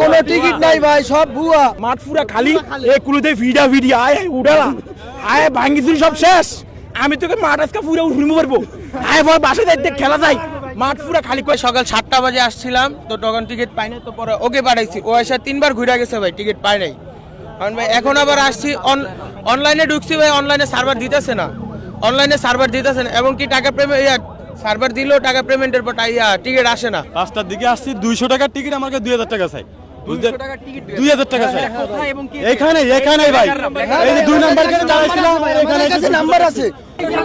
কোনো টিকিট নাই ভাই সব ভুয়া। মাঠ পুরা খালি। এ কুলুতে ভিডা ভিডি আয় উড়ালা আয় ভাঙ্গি চুরি সব শেষ। আমি তোকে মাঠ আজকে পুরো উঠে পারব আয় বল বাসায় যাইতে খেলা যাই। মাঠ পুরা খালি। করে সকাল সাতটা বাজে আসছিলাম তো তখন টিকিট পাই নাই তো পরে ওকে পাঠাইছি। ও এসে তিনবার ঘুরে গেছে ভাই টিকিট পাই নাই। কারণ ভাই এখন আবার আসছি অনলাইনে ঢুকছি ভাই অনলাইনে সার্ভার দিতেছে না। অনলাইনে সার্ভার দিতেছে না এবং কি টাকা পেমেন্ট সার্ভার দিলেও টাকা পেমেন্টের পর টিকিট আসে না। পাঁচটার দিকে আসছি দুইশো টাকার টিকিট আমাকে দুই হাজার টাকা চাই। দুই হাজার টাকা চাই এখানে এখানে ভাই এই যে দুই নাম্বার কেন দাঁড়াইছিলাম এখানে নাম্বার আছে।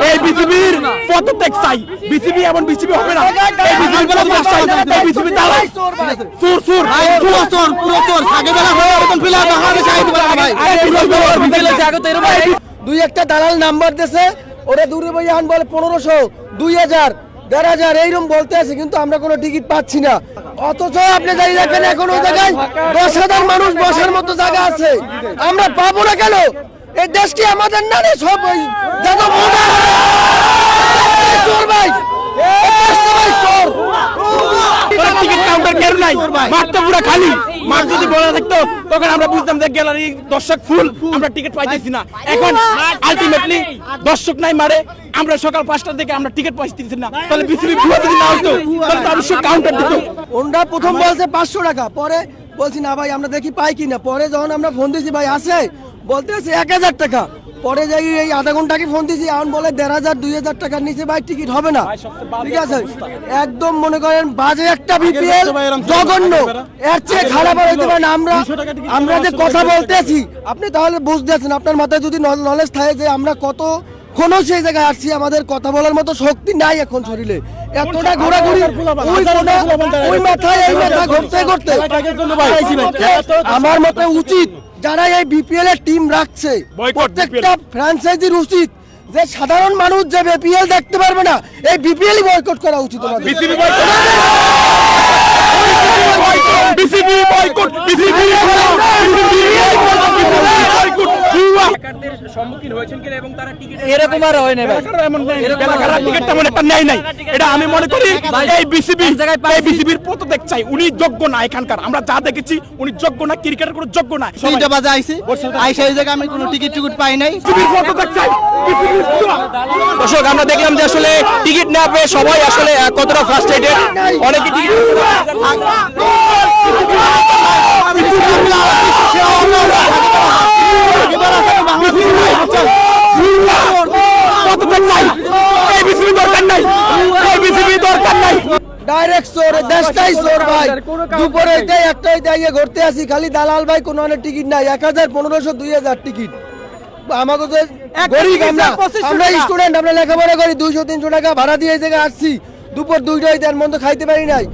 এই বিসিবির পদত্যাগ চাই? বিসিবি এমন বিসিবি হবে না। এই বিসিবির পদত্যাগ এই বিসিবি দালাই সুর সুর পুরো চোর পুরো চোর আগে বেলা হয়ে এরকম ফিলা বাহারে চাই ভাই। এই পুরো চোর বিসিবি জাগত এর ভাই। দুই একটা দালাল নাম্বার দেছে ওরা দূরে বই বলে পনেরোশো দুই হাজার। দেড় হাজার এইরকম বলতে আছে, কিন্তু আমরা কোনো টিকিট পাচ্ছি না। অথচ আপনি যাই দেখেন এখন ওই জায়গায় দশ হাজার মানুষ বসার মতো জায়গা আছে। আমরা পাবো না কেন? এই দেশ কি আমাদের না রে সব ওই চোর ভাই! দেশটা টিকিট কাউন্টার কেন নাই? পুরো খালি। মাঠ যদি বড় থাকতো তখন আমরা বুঝতাম যে গ্যালারি দর্শক ফুল আমরা টিকিট পাইতেছি না। এখন আলটিমেটলি দর্শক নাই মারে আমরা সকাল পাঁচটার দিকে আমরা টিকিট পাইতেছি না। তাহলে বিসিবি ভুয়া যদি না হতো তাহলে তো অবশ্যই কাউন্টার দিত। ওনরা প্রথম বলছে পাঁচশো টাকা পরে বলছি না ভাই আমরা দেখি পাই কিনা। পরে যখন আমরা ফোন দিয়েছি ভাই আছে। বলতে আছে এক হাজার টাকা। পরে যাই এই আধা ঘণ্টা আগে ফোন দিয়েছি এখন বলে দেড় হাজার দুই হাজার টাকার নিচে ভাই টিকিট হবে না। ঠিক আছে? একদম মনে করেন বাজে একটা বিপিএল জঘন্য। এর চেয়ে খারাপ হইতে পারে না। আমরা 200 টাকা টিকিট আমরা যে কথা বলতেছি আপনি তাহলে বুঝতে আছেন আপনার মাথায় যদি নলেজ থাকে যে আমরা কত কোনো সেই জায়গায় আসছি আমাদের কথা বলার মতো শক্তি নাই এখন শরীরে। এতটা ঘোরাঘুরি ওই ওই মাথায় এই মাথা ঘুরতে ঘুরতে। আমার মতে উচিত যারা এই বিপিএল এর টিম রাখছে প্রত্যেকটা ফ্র্যাঞ্চাইজির উচিত যে সাধারণ মানুষ যে বিপিএল দেখতে পারবে না এই বিপিএল বয়কট করা উচিত আমাদের। BCB boycott BCB boycott BCB এরকম আর হয় না ভাই। এটা আমি মনে করি এই বিসিবি এই বিসিবির পদত্যাগ চাই। উনি যোগ্য না এখানকার। আমরা যা দেখেছি উনি যোগ্য না ক্রিকেটের কোনো যোগ্য না। তিনটা বাজে আইছি আইসা এই জায়গায় আমি কোনো টিকিট টিকিট পাই নাই। বিসিবির পদত্যাগ চাই। দর্শক আমরা দেখলাম যে আসলে টিকিট না পেয়ে সবাই আসলে কতটা ফ্রাস্ট্রেটেড অনেকে টিকিট পদত্যাগ চাই এই বিসিবি দরকার নাই এই বিসিবি দরকার নাই ডাইরেক্ট চোর দেশটাই চোর ভাই। দুপুরে এটাই একটাই দাঁড়িয়ে ঘুরতে আসি খালি দালাল ভাই কোনো অনেক টিকিট নাই। এক হাজার পনেরোশো দুই হাজার টিকিট। আমাকে তো গরিব আমরা আমরা স্টুডেন্ট আমরা লেখাপড়া করি দুইশো তিনশো টাকা ভাড়া দিয়ে এই জায়গায় আসছি। দুপুর দুইটাই দেন মন্দ খাইতে পারি নাই।